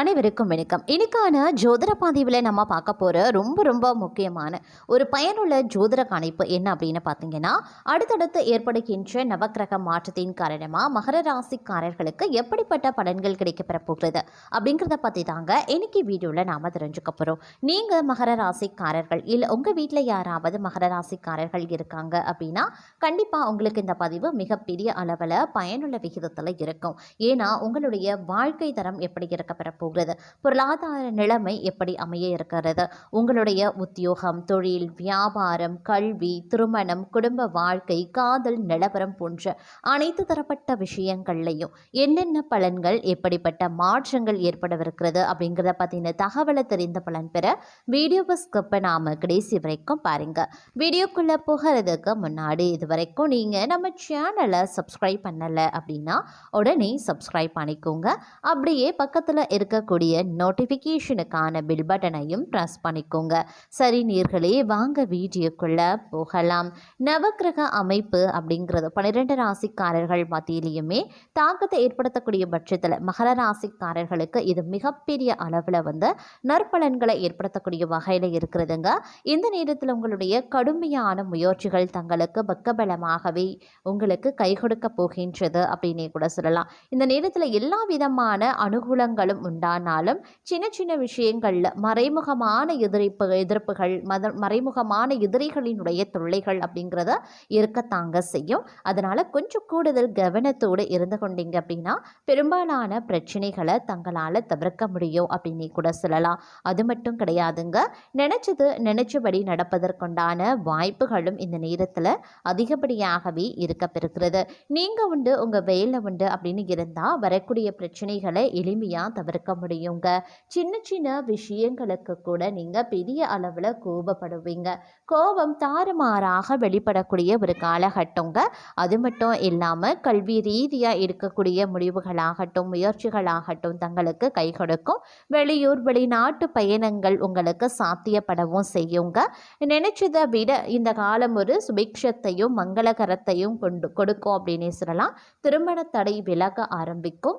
அனைவருக்கும் வணக்கம். இன்னைக்கான ஜோதிட பதிவில் நம்ம பார்க்க போகிற ரொம்ப ரொம்ப முக்கியமான ஒரு பயனுள்ள ஜோதிட கணிப்பு என்ன அப்படின்னு பார்த்தீங்கன்னா அடுத்தடுத்து ஏற்படுகின்ற நவக்கிரக மாற்றத்தின் காரணமாக மகர ராசிக்காரர்களுக்கு எப்படிப்பட்ட பலன்கள் கிடைக்கப்பெற போகிறது அப்படிங்கிறத பற்றி தாங்க இன்னைக்கு வீடியோவில் நாம் தெரிஞ்சுக்க போகிறோம் நீங்கள் மகர ராசிக்காரர்கள் இல்லை உங்கள் வீட்டில் யாராவது மகர ராசிக்காரர்கள் இருக்காங்க அப்படின்னா கண்டிப்பாக உங்களுக்கு இந்த பதிவு மிகப்பெரிய அளவில் பயனுள்ள விகிதத்தில் இருக்கும். ஏன்னா உங்களுடைய வாழ்க்கை தரம் எப்படி இருக்கப்பெற போகிறது. பொருளாதார நிலைமை எப்படி அமைய இருக்கிறது? உங்களுடைய உத்தியோகம் தொழில் வியாபாரம் கல்வி திருமணம் குடும்ப வாழ்க்கை காதல் நிலவரம் போன்ற அனைத்து தரப்பட்ட விஷயங்கள்லையும் என்னென்ன பலன்கள் எப்படிப்பட்ட மாற்றங்கள் ஏற்படவிருக்கிறது அப்படிங்கிறத பற்றின தகவலை தெரிந்த பலன் பெற வீடியோவை ஸ்கிப்பை நாம கடைசி வரைக்கும் பாருங்க. வீடியோக்குள்ளே போகிறதுக்கு முன்னாடி இது வரைக்கும் நீங்கள் நம்ம சேனலை சப்ஸ்கிரைப் பண்ணலை அப்படின்னா உடனே சப்ஸ்கிரைப் பண்ணிக்கோங்க. அப்படியே பக்கத்தில் இருக்கக்கூடிய நோட்டிஃபிகேஷனுக்கான பில் பட்டனையும் ப்ரெஸ் பண்ணிக்கோங்க. சரி நீர்களே வாங்க வீடியோக்குள்ளே போகலாம். நவக்கிரக அமைப்பு அப்படிங்கிறது பன்னிரெண்டு ராசிக்காரர்கள் மத்தியிலையுமே தாக்கத்தை ஏற்படுத்தக்கூடிய பட்சத்தில் மகர ராசிக்காரர்களுக்கு இது மிகப்பெரிய அளவில் வந்து நற்பலன்களை ஏற்படுத்தக்கூடிய வகையில் இருக்கிறதுங்க. இந்த நேரத்தில் உங்களுடைய கடுமையான முயற்சிகள் தங்களுக்கு பக்கபலமாகவே உங்களுக்கு கை கொடுக்க போகின்றது அப்படின்னே கூட சொல்லலாம். இந்த நேரத்தில் எல்லா விதமான அனுகூலங்களும் உண்டானாலும் சின்ன சின்ன விஷயங்களில் மறைமுகமான எதிர்ப்பு எதிர்ப்புகள் மத மறைமுகமான எதிரிகளினுடைய தொல்லைகள் அப்படிங்கிறத இருக்கத்தாங்க செய்யும். அதனால் கொஞ்சம் கூடுதல் கவனத்தோடு இருந்து கொண்டீங்க அப்படின்னா பெரும்பாலான பிரச்சனைகளை தங்களால் தவிர்க்க முடியும் அப்படின்னு கூட சொல்லலாம். அது மட்டும் கிடையாதுங்க. நினச்சது நினச்சபடி நடப்பதற்குண்டான வாய்ப்புகளும் இந்த நேரத்தில் அதிகப்படியாகவே இருக்கப்பெறுகிறது நீங்கள் உண்டு உங்கள் வேலை உண்டு அப்படின்னு இருந்தால் வரக்கூடிய பிரச்சனைகளை எளிமையாக தவிர்க்க முடியுங்க. சின்ன சின்ன விஷயங்களுக்கு கூட நீங்கள் பெரிய அளவில் கோபப்படுவீங்க. கோபம் தாறுமாறாக வெளிப்படக்கூடிய ஒரு காலகட்டங்க. அது மட்டும் இல்லாமல் கல்வி ரீதியாக இருக்கக்கூடிய முடிவுகளாகட்டும் முயற்சிகளாகட்டும் தங்களுக்கு கை கொடுக்கும். வெளியூர் வெளிநாட்டு பயணங்கள் உங்களுக்கு சாத்தியப்படவும் செய்யுங்க. நினைச்சதை விட இந்த காலம் ஒரு சுபிக்ஷத்தையும் மங்களகரத்தையும் கொண்டு கொடுக்கும் அப்படின்னு சொல்லலாம். திருமண தடை விலக ஆரம்பிக்கும்.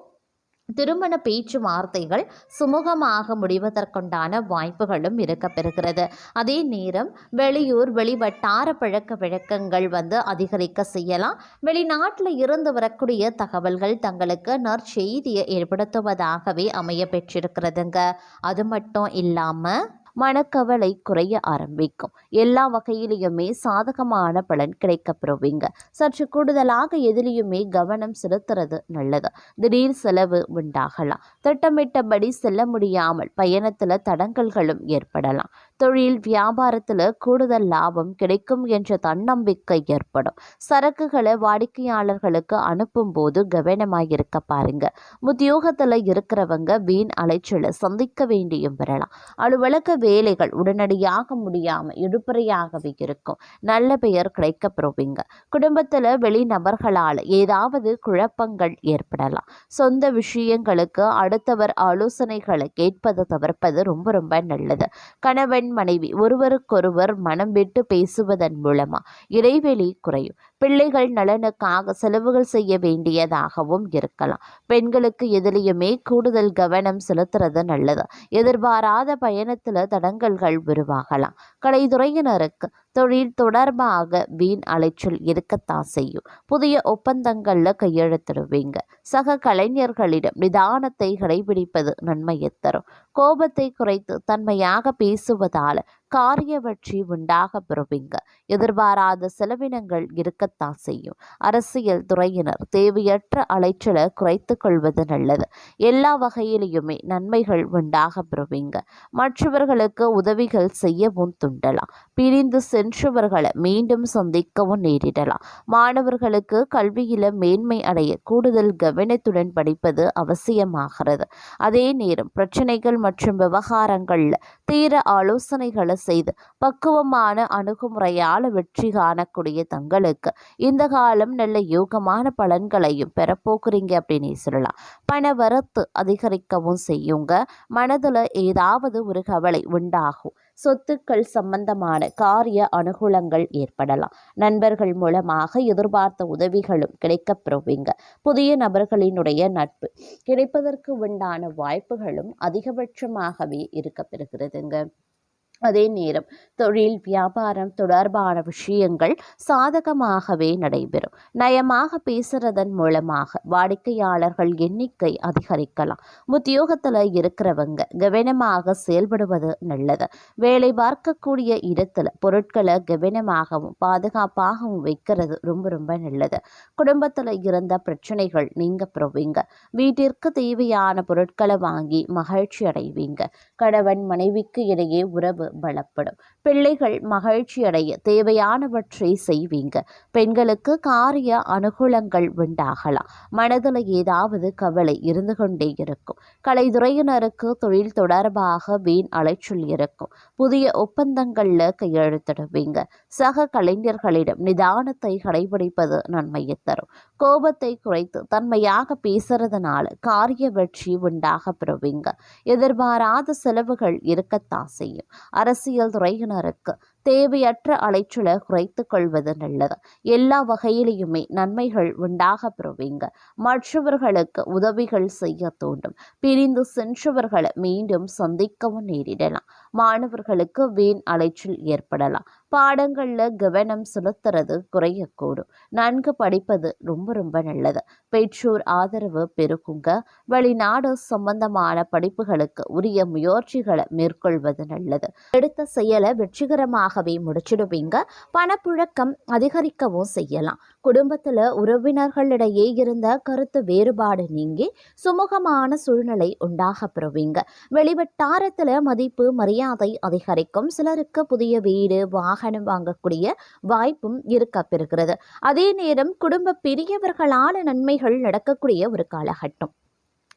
திருமண பேச்சுவார்த்தைகள் சுமூகமாக முடிவதற்குண்டான வாய்ப்புகளும் இருக்கப்பெறுகிறது. அதே நேரம் வெளியூர் வெளிவட்டார பழக்க வழக்கங்கள் வந்து அதிகரிக்க செய்யலாம். வெளிநாட்டில் இருந்து வரக்கூடிய தகவல்கள் தங்களுக்கு நற்செய்தியை ஏற்படுத்துவதாகவே அமைய பெற்றிருக்கிறதுங்க அது மட்டும் இல்லாமல் மனக்கவலை குறைய ஆரம்பிக்கும். எல்லா வகையிலையுமே சாதகமான பலன் கிடைக்கப்பெறுவீங்க சற்று கூடுதலாக எதிலையுமே கவனம் செலுத்துறது நல்லது. திடீர் செலவு உண்டாகலாம். திட்டமிட்டபடி செல்ல முடியாமல் பயணத்தில் தடங்கல்களும் ஏற்படலாம். தொழில் வியாபாரத்தில் கூடுதல் லாபம் கிடைக்கும் என்ற தன்னம்பிக்கை ஏற்படும். சரக்குகளை வாடிக்கையாளர்களுக்கு அனுப்பும் போது கவனமாக இருக்க பாருங்க. உத்தியோகத்தில் இருக்கிறவங்க வீண் அலைச்சலை சந்திக்க வேண்டியும் வரலாம். அலுவலக வேலைகள் உடனடியாக முடியாமல் இழுப்பறையாகவே இருக்கும். நல்ல பெயர் கிடைக்க பெறுவீங்க குடும்பத்தில் வெளிநபர்களால் ஏதாவது குழப்பங்கள் ஏற்படலாம். சொந்த விஷயங்களுக்கு அடுத்தவர் ஆலோசனைகளை கேட்பது தவிர்ப்பது ரொம்ப ரொம்ப நல்லது. கணவன் மனைவி ஒருவருக்கொருவர் மனம் விட்டு பேசுவதன் மூலமா இடைவெளி குறையும். பிள்ளைகள் நலனுக்காக செலவுகள் செய்ய வேண்டியதாகவும் இருக்கலாம். பெண்களுக்கு எதிலையுமே கூடுதல் கவனம் செலுத்துறது நல்லது. எதிர்பாராத பயணத்தில் தடங்கல்கள் உருவாகலாம். கலைத்துறையினருக்கு தொழில் தொடர்பாக வீண் அலைச்சல் இருக்கத்தான் செய்யும். புதிய ஒப்பந்தங்களில் கையெழுத்திடுவீங்க. சக கலைஞர்களிடம் நிதானத்தை கடைபிடிப்பது நன்மையை தரும். கோபத்தை குறைத்து தன்மையாக பேசுவதால் காரியவற்றி உண்டாக பெறுவீங்க எதிர்பாராத செலவினங்கள் இருக்கத்தான் செய்யும். அரசியல் துறையினர் தேவையற்ற அலைச்சலை குறைத்து கொள்வது நல்லது. எல்லா வகையிலையுமே நன்மைகள் உண்டாக பெறுவீங்க மற்றவர்களுக்கு உதவிகள் செய்யவும் துண்டலாம். பிரிந்து சென்றவர்களை மீண்டும் சந்திக்கவும் நேரிடலாம். மாணவர்களுக்கு கல்வியில மேன்மை அடைய கூடுதல் கவனத்துடன் படிப்பது அவசியமாகிறது. அதே நேரம் பிரச்சனைகள் மற்றும் விவகாரங்களில் தீர ஆலோசனைகளை செய்து பக்குவமான அணுகுமுறையால் வெற்றி காணக்கூடிய தங்களுக்கு. இந்த காலம் நல்ல யோகமான பலன்களையும் பெறப்போக்குறீங்க அப்படின்னு சொல்லலாம். பண வரத்து அதிகரிக்கவும் செய்யுங்க. மனதில் ஏதாவது ஒரு கவலை உண்டாகும். சொத்துக்கள் சம்பந்தமான காரிய அனுகூலங்கள் ஏற்படலாம். நண்பர்கள் மூலமாக எதிர்பார்த்த உதவிகளும் கிடைக்கப்பெறுவீங்க. புதிய நபர்களினுடைய நட்பு கிடைப்பதற்கு உண்டான வாய்ப்புகளும் அதிகபட்சமாகவே இருக்கப்பெறுகிறதுங்க. அதே நேரம் தொழில் வியாபாரம் தொடர்பான விஷயங்கள் சாதகமாகவே நடைபெறும். நயமாக பேசுறதன் மூலமாக வாடிக்கையாளர்கள் எண்ணிக்கை அதிகரிக்கலாம். உத்தியோகத்தில் இருக்கிறவங்க கவனமாக செயல்படுவது நல்லது. வேலை பார்க்கக்கூடிய இடத்துல பொருட்களை கவனமாகவும் பாதுகாப்பாகவும் வைக்கிறது ரொம்ப ரொம்ப நல்லது. குடும்பத்தில் இருந்த பிரச்சனைகள் நீங்க பெறுவீங்க. வீட்டிற்கு தேவையான பொருட்களை வாங்கி மகிழ்ச்சி அடைவீங்க. கணவன் மனைவிக்கு இடையே உறவு பலப்படும். பிள்ளைகள் மகிழ்ச்சி அடைய தேவையானவற்றை செய்வீங்க. பெண்களுக்கு காரிய அனுகூலங்கள் உண்டாகலாம். மனதில் ஏதாவது கவலை இருந்து கொண்டே இருக்கும். கலைத்துறையினருக்கு தொழில் தொடர்பாக வீண் அலைச்சல் இருக்கும். புதிய ஒப்பந்தங்களில் கையெழுத்திடுவீங்க. சக கலைஞர்களிடம் நிதானத்தை கடைபிடிப்பது நன்மையை தரும். கோபத்தை குறைத்து தன்மையாக பேசுறதுனால காரிய வெற்றி உண்டாக பெறுவீங்க. எதிர்பாராத செலவுகள் இருக்கத்தான் செய்யும். அரசியல் துறையினருக்கு தேவையற்ற அலைச்சலை குறைத்து கொள்வது நல்லது. எல்லா வகையிலையுமே நன்மைகள் உண்டாக பெறுவீங்க. மற்றவர்களுக்கு உதவிகள் செய்ய தூண்டும். பிரிந்து சென்றவர்களை மீண்டும் சந்திக்கவும் நேரிடலாம். மாணவர்களுக்கு வீண் அலைச்சல் ஏற்படலாம். பாடங்களில் கவனம் செலுத்துறது குறையக்கூடும். நன்கு படிப்பது ரொம்ப ரொம்ப நல்லது. பெற்றோர் ஆதரவு பெருகுங்க வெளிநாடு சம்பந்தமான படிப்புகளுக்கு உரிய முயற்சிகளை மேற்கொள்வது நல்லது. எடுத்த செயலை வெற்றிகரமாகவே முடிச்சிடுவீங்க. பணப்புழக்கம் அதிகரிக்கவும் செய்யலாம். குடும்பத்தில் உறவினர்களிடையே இருந்த கருத்து வேறுபாடு நீங்கி சுமூகமான சூழ்நிலை உண்டாக பெறுவீங்க. வெளிவட்டாரத்தில் மதிப்பு மரியாதை அதிகரிக்கும். சிலருக்கு புதிய வீடு வாகனம் வாங்கக்கூடிய வாய்ப்பும் இருக்க பெறுகிறது. அதே நேரம் குடும்ப பெரியவர்களான நன்மைகள் நடக்கக்கூடிய ஒரு காலகட்டம்.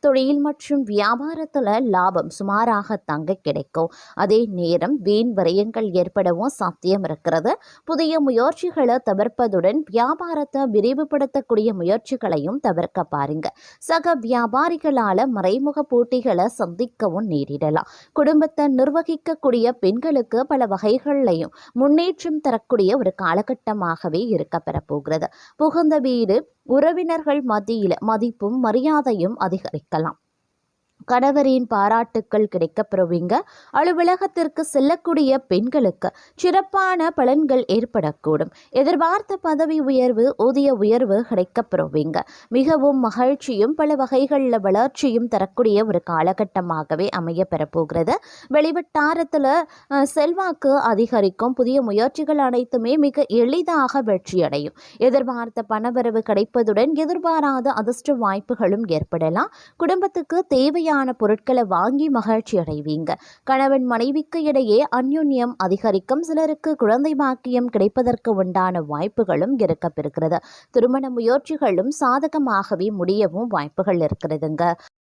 தொழில் மற்றும் வியாபாரத்தில் லாபம் சுமாராக தங்க கிடைக்கும். அதே நேரம் வீண் விரயங்கள் ஏற்படவும் சாத்தியம் இருக்கிறது. புதிய முயற்சிகளை தவிர்ப்பதுடன் வியாபாரத்தை விரிவுபடுத்தக்கூடிய முயற்சிகளையும் தவிர்க்க பாருங்க. சக வியாபாரிகளால் மறைமுக போட்டிகளை சந்திக்கவும் நேரிடலாம். குடும்பத்தை நிர்வகிக்கக்கூடிய பெண்களுக்கு பல வகைகள்லையும் முன்னேற்றம் தரக்கூடிய ஒரு காலகட்டமாகவே இருக்க பெறப்போகிறது. புகுந்த வீடு உறவினர்கள் மத்தியில் மதிப்பும் மரியாதையும் அதிகரிக்கும். அதிகரிக்கலாம் கணவரின் பாராட்டுக்கள் கிடைக்கப்பெறுவீங்க. அலுவலகத்திற்கு செல்லக்கூடிய பெண்களுக்கு சிறப்பான பலன்கள் ஏற்படக்கூடும். எதிர்பார்த்த பதவி உயர்வு ஊதிய உயர்வு கிடைக்கப்பெறுவீங்க. மிகவும் மகிழ்ச்சியும் பல வகைகளில் வளர்ச்சியும் தரக்கூடிய ஒரு காலகட்டமாகவே அமைய பெறப்போகிறது. வெளிவட்டாரத்தில் செல்வாக்கு அதிகரிக்கும். புதிய முயற்சிகள் அனைத்துமே மிக எளிதாக வெற்றியடையும். எதிர்பார்த்த பணவரவு கிடைப்பதுடன் எதிர்பாராத அதிர்ஷ்ட வாய்ப்புகளும் ஏற்படலாம். குடும்பத்துக்கு தேவையான பொருட்களை வாங்கி மகிழ்ச்சி அடைவீங்க. கணவன் மனைவிக்கு இடையே அந்யுன்யம் அதிகரிக்கும். சிலருக்கு குழந்தை பாக்கியம் கிடைப்பதற்கு உண்டான வாய்ப்புகளும் இருக்கப்பெறுகிறது திருமண முயற்சிகளும் சாதகமாகவே முடியவும் வாய்ப்புகள் இருக்கிறதுங்க.